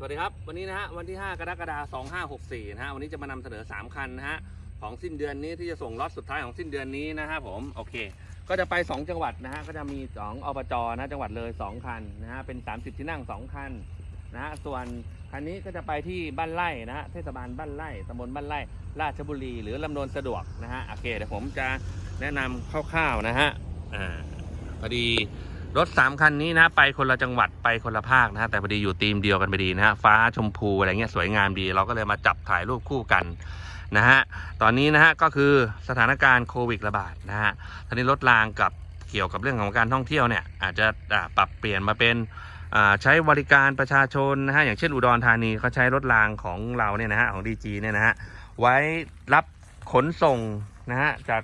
สวัสดีครับ วันนี้นะฮะวันที่ 5 กรกฎาคม2564นะฮะวันนี้จะมานำเสนอ 3 คันนะฮะของสิ้นเดือนนี้ที่จะส่งล็อตสุดท้ายของสิ้นเดือนนี้นะฮะผมโอเค ก็จะไป 2 จังหวัดนะฮะก็จะมี2อบจนะจังหวัดเลย 2 คันนะฮะเป็น 30 ที่นั่ง 2 คันนะฮะส่วนคันนี้ก็จะไปที่บ้านไร่นะฮะเทศบาลบ้านไร่ตำบลบ้านไร่ราชบุรี หรือลำดวนสะดวกนะฮะโอเคเดี๋ยวผมจะแนะนำคร่าวๆนะฮะอ่าพอดี รถ 3 คันนี้นะไปคนละจังหวัดไปคนละภาคนะฮะแต่พอดีอยู่ทีมเดียวกันพอดีนะฮะฟ้าชมพูอะไรเงี้ยสวยงามดี เราก็เลยมาจับถ่ายรูปคู่กันนะฮะตอนนี้นะฮะก็คือสถานการณ์โควิดระบาดนะฮะตอนนี้รถรางกับเกี่ยวกับเรื่องของการท่องเที่ยวเนี่ยอาจจะปรับเปลี่ยนมาเป็นใช้บริการประชาชนนะฮะอย่างเช่นอุดรธานีเขาใช้รถรางของเราเนี่ยนะฮะของ DG เนี่ยนะฮะไว้รับขนส่งนะฮะจาก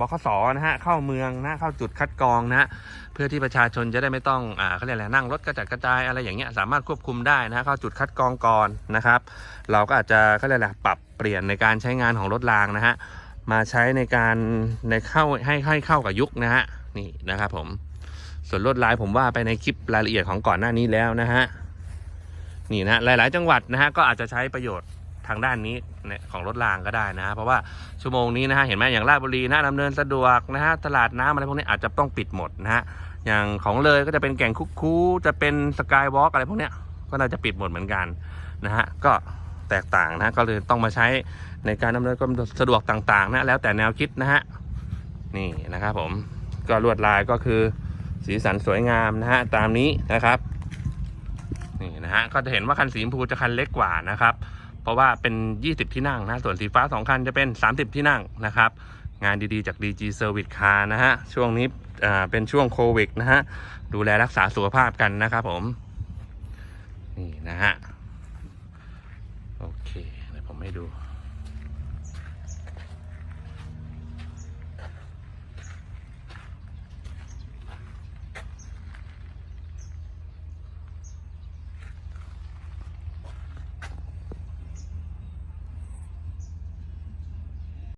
บขสนะฮะเข้าเมืองนะเข้าจุดคัดกรองนะฮะเพื่อที่ประชาชนจะได้ไม่ต้องอ่าเขาเรียกอะไรนั่งรถกระจัดกระจายอะไรอย่างเงี้ยสามารถควบคุมได้นะฮะเข้าจุดคัดกรองก่อนนะครับ เราก็อาจจะเขาเรียกอะไรปรับเปลี่ยนในการใช้งานของรถรางนะฮะมาใช้ในการในเข้าให้ให้เข้ากับยุคนะฮะนี่นะครับผมส่วนรถลายผมว่าไปในคลิปรายละเอียดของก่อนหน้านี้แล้วนะฮะนี่นะหลาย ๆ จังหวัดนะฮะก็อาจจะใช้ประโยชน์ ทางด้านนี้ของรถรางก็ได้นะฮะเพราะว่าชั่วโมงนี้นะฮะเห็นไหมอย่างราชบุรีนะดำเนินสะดวกนะฮะตลาดน้ำอะไรพวกนี้อาจจะต้องปิดหมดนะฮะอย่างของเลยก็จะเป็นแก่งคุกคูจะเป็นสกายวอล์กอะไรพวกเนี้ยก็น่าจะปิดหมดเหมือนกันนะฮะก็แตกต่างนะก็เลยต้องมาใช้ในการดำเนินความสะดวกต่างๆนะแล้วแต่แนวคิดนะฮะนี่นะครับผมก็ลวดลายก็คือสีสันสวยงามนะฮะตามนี้นะครับนี่นะฮะก็จะเห็นว่าคันสีชมพูจะคันเล็กกว่านะครับ เพราะว่าเป็น 20 ที่นั่งนะ ส่วนสีฟ้า 2 คันจะเป็น 30 ที่นั่งนะครับ งานดีๆจาก DG Service Car นะฮะ ช่วงนี้เป็นช่วงโควิดนะฮะ ดูแลรักษาสุขภาพกันนะครับผม นี่นะฮะ โอเค เดี๋ยวผมให้ดู